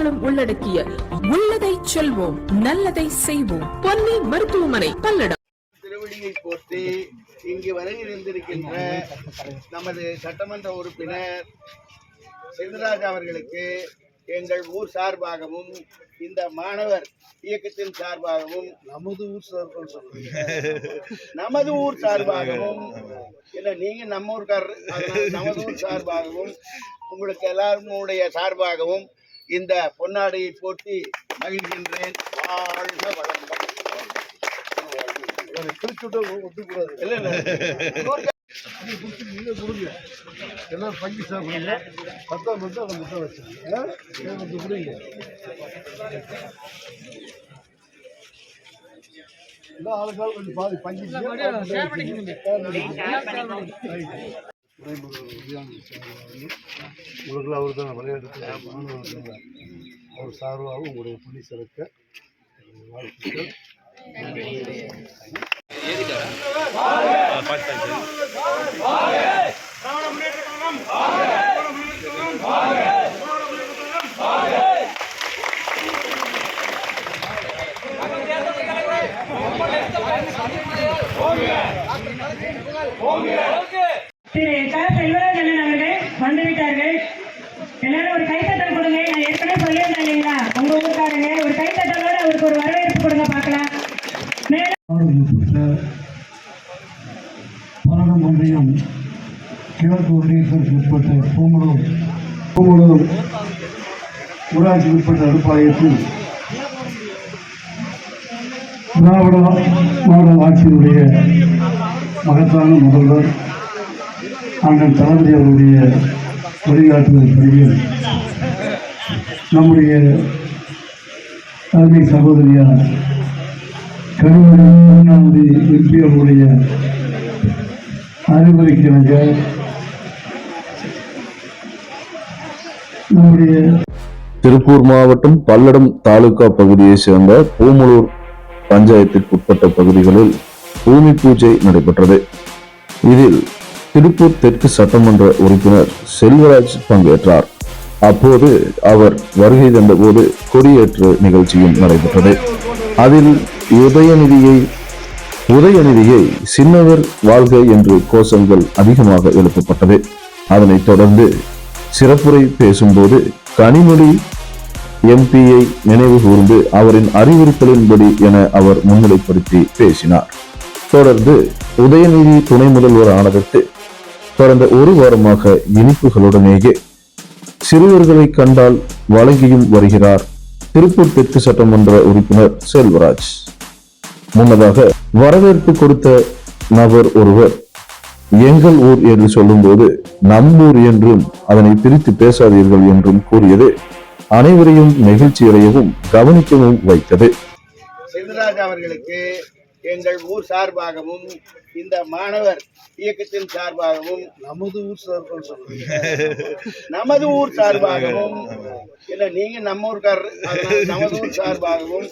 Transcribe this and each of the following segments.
சேவைகளும் உள்ளடக்கிய உள்ளதை செல்வோம் நல்லதை செய்வோம். பொன்னி மருத்துவமனை பல்லடம். திருவடியை போற்றி இங்கு வருகின்றிருக்கின்ற நமது சட்டமன்ற உறுப்பினர் செல்வராஜ் அவர்களுக்கு எங்கள் ஊர் சார்பாகவும் இந்த மாணவர் இயக்கத்தின் சார்பாகவும் நமது ஊர் சார்பாக நமது ஊர் சார்பாகவும் இல்ல நீங்க நம்ம ஊர்காரர் நமது ஊர் சார்பாகவும் உங்களுக்கு எல்லாருடைய சார்பாகவும் இந்த பொன்னாடையை போட்டி மகிழ்கின்றேன். வாழ்க வளங்கள் இல்ல இல்ல எல்லாம் பஞ்சு சாப்பிடுங்க பத்தாம் அதை முட்டை வச்சுருங்க கொஞ்சம் கொடுங்க எல்லாம் கொஞ்சம் பாதி பஞ்சு உங்களுக்கு அவர் தான் விளையாட்டு அவர் சார்பாகவும் உங்களுடைய பணி சிறக்க வாழ்த்துக்கள் திரு க. செல்வராஜன் அவர்கள் வந்துவிட்டார்கள். எல்லாரும் ஒரு கைத்தட்டல் கொடுங்க. நான் ஏற்கனவே சொல்லியிருந்தேன் இல்லைங்களா? உங்க ஊருக்காரங்க ஒரு கைத்தட்டலோட அவருக்கு ஒரு வரவேற்பு கொடுங்க பார்க்கலாம். மேலும் ஒன்றியம் கிழக்கு ஒன்றியத்திற்கு உட்பட்ட பூமலூர் பூமலூர் ஊராட்சி உட்பட்ட அருப்பாயத்தில் திராவிட மாவட்ட ஆட்சியினுடைய மகத்தான முதல்வர் அண்ணன் தளபதி அவருடைய வழிகாட்டுதல் நம்முடைய தலைமை சகோதரியார் கருவறை கருணாநிதி எம்பி அவருடைய அறிவுரைக்கிணங்க நம்முடைய திருப்பூர் மாவட்டம் பல்லடம் தாலுகா பகுதியை சேர்ந்த பூமலூர் பஞ்சாயத்திற்கு உட்பட்ட பகுதிகளில் பூமி பூஜை நடைபெற்றது. இதில் திருப்பூர் தெற்கு சட்டமன்ற உறுப்பினர் செல்வராஜ் பங்கேற்றார். அப்போது அவர் வருகை தந்தபோது கொடியேற்று நிகழ்ச்சியும் நடைபெற்றது. அதில் உதயநிதியை உதயநிதியை சின்னவர் வாழ்க என்று கோஷங்கள் அதிகமாக எழுப்பப்பட்டது. அதனைத் தொடர்ந்து சிறப்புரை பேசும்போது கனிமொழி எம்பியை நினைவு கூர்ந்து அவரின் அறிவுறுத்தலின்படி என அவர் முன்னிலைப்படுத்தி பேசினார். தொடர்ந்து உதயநிதி துணை முதல்வர் ஆனதற்கு கடந்த ஒரு வாரமாக இனிப்புகளுடனேயே சிறுவர்களை கண்டால் வழங்கியும் வருகிறார் திருப்பூர் தெற்கு சட்டமன்ற உறுப்பினர் செல்வராஜ். முன்னதாக வரவேற்பு கொடுத்த நபர் ஒருவர் எங்கள் ஊர் என்று சொல்லும்போது நம்மூர் என்றும் அதனை பிரித்து பேசாதீர்கள் என்றும் கூறியது அனைவரையும் நெகிழ்ச்சியடையவும் கவனிக்கவும் வைத்தது. செல்வராஜ் அவர்களுக்கு எங்கள் ஊர் சார்பாகவும் இந்த மாணவர் இயக்கத்தின் சார்பாகவும் நமது ஊர் சார்பாக நமது ஊர் சார்பாகவும் இல்ல நீங்க நம்ம ஊர்க்காரர் நமது ஊர் சார்பாகவும்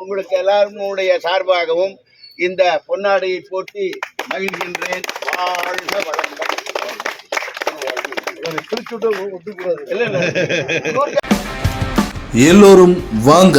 உங்களுக்கு எல்லாருடைய சார்பாகவும் இந்த பொன்னாடையை போட்டி மகிழ்கின்றேன். வாழ்க வளங்கள் எல்லோரும் வாங்க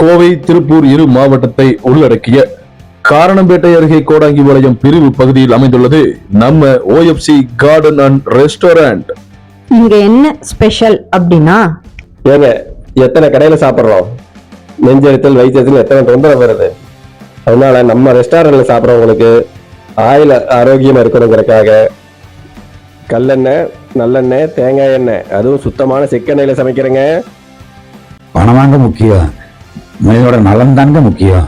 கோவை திருப்பூர் இரு மாவட்டத்தை உள்ளடக்கிய காரணம்பேட்டை அருகே கோடாங்கி வளையம் பிரிவு பகுதியில் அமைந்துள்ளது. நம்ம ஓஎஃப்சி கார்டன் அண்ட் ரெஸ்டாரண்ட் இங்க என்ன ஸ்பெஷல் அப்படின்னா? ஏங்க எத்தனை கடையில் சாப்பிட்றோம்? நெஞ்செழுத்தல் வயிற்றுல எத்தனை தொந்தரவு வருது? அதனால நம்ம ரெஸ்டாரண்ட்ல சாப்பிட்றவங்களுக்கு ஆயில் ஆரோக்கியமா இருக்கணுங்கிறக்காக கல்லெண்ணெய் நல்லெண்ணெய் தேங்காய் எண்ணெய் அதுவும் சுத்தமான செக்கெண்ணெயில சமைக்கிறேங்க. பணம் வாங்க முக்கியம். மனிதனோட நலன் தாங்க முக்கியம்.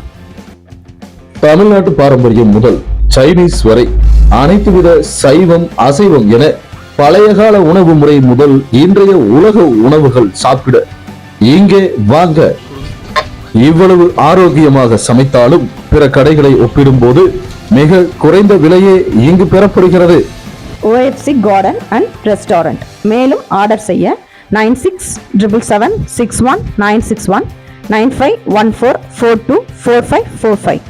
தமிழ்நாட்டு பாரம்பரியம் முதல் சைனீஸ் வரை அனைத்து வித சைவம் அசைவம் என பழைய கால உணவு முறை முதல் இன்றைய உலக உணவுகள் சாப்பிட இங்கே வாங்க. இவ்வளவு ஆரோக்கியமாக சமைத்தாலும் பிற கடைகளை ஒப்பிடும்போது மிக குறைந்த விலையே இங்கு பெறப்படுகிறது. ஓஎஃப்சி கார்டன் அண்ட் ரெஸ்டாரண்ட் மேலும் ஆர்டர் செய்ய nine six triple seven six one nine six one nine five one four four two four five four five